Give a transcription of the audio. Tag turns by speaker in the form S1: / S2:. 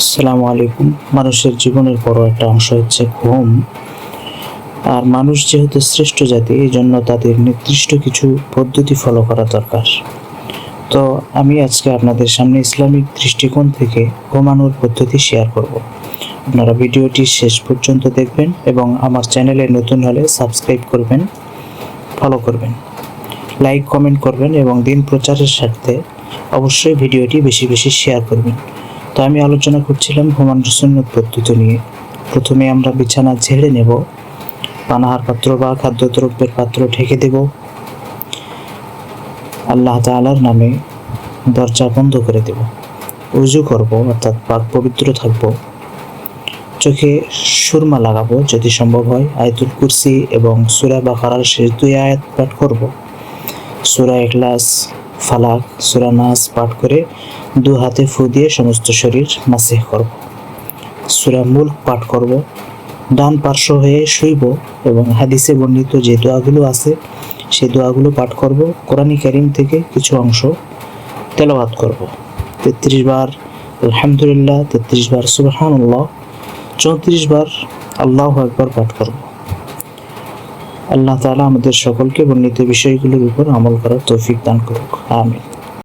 S1: আসসালামু আলাইকুম। মানুষের জীবনের বড় একটা অংশ হচ্ছে ঘুম। আর মানুষ যেহেতু শ্রেষ্ঠ জাতি এই জন্য তাদের নির্দিষ্ট কিছু পদ্ধতি ফলো করা দরকার। তো আমি আজকে আপনাদের সামনে ইসলামিক দৃষ্টিকোণ থেকে ঘুমানোর পদ্ধতি শেয়ার করব। আপনারা ভিডিওটি শেষ পর্যন্ত দেখবেন এবং আমার চ্যানেলে নতুন হলে সাবস্ক্রাইব করবেন ফলো করবেন লাইক কমেন্ট করবেন এবং দিন প্রচারের স্বার্থে অবশ্যই ভিডিওটি বেশি বেশি শেয়ার করবেন। তো আমি আলোচনা করছিলাম ঘুমানোর সুন্নত পদ্ধতি নিয়ে। প্রথমে আমরা বিছানা ঝেড়ে নেব, পানাহার পাত্র বা খাদ্যদ্রব্যের পাত্র ঢেকে দেব। আল্লাহ তাআলার নামে দরজা বন্ধ করে দেব। উজু করব, অর্থাৎ পাক পবিত্র থাকব। চোখে সুরমা লাগাবো যদি সম্ভব হয়। আয়তুল কুরসি এবং সুরা বাকারার শেষ দুই আয়াত পাঠ করব। সুরা এখলাস ফালাক, সুরা নাস পাঠ করে দু হাতে ফু দিয়ে সমস্ত শরীর মাসেহ করব। সুরা মুল্ক পাঠ করব। ডান পার্শ্ব হয়ে শুইব এবং হাদিসে বর্ণিত যে দোয়াগুলো আছে সেই দোয়াগুলো পাঠ করব। কোরআনী কারিম থেকে কিছু অংশ তেলাওয়াত করব। তেত্রিশ বার আলহামদুলিল্লাহ, তেত্রিশ বার সুবহানাল্লাহ, চৌত্রিশ বার আল্লাহ একবার পাঠ করব। আল্লাহ তালা আমাদের সকলকে বর্ণিত বিষয়গুলোর উপর আমল করার তৌফিক দান করুক। আমিন।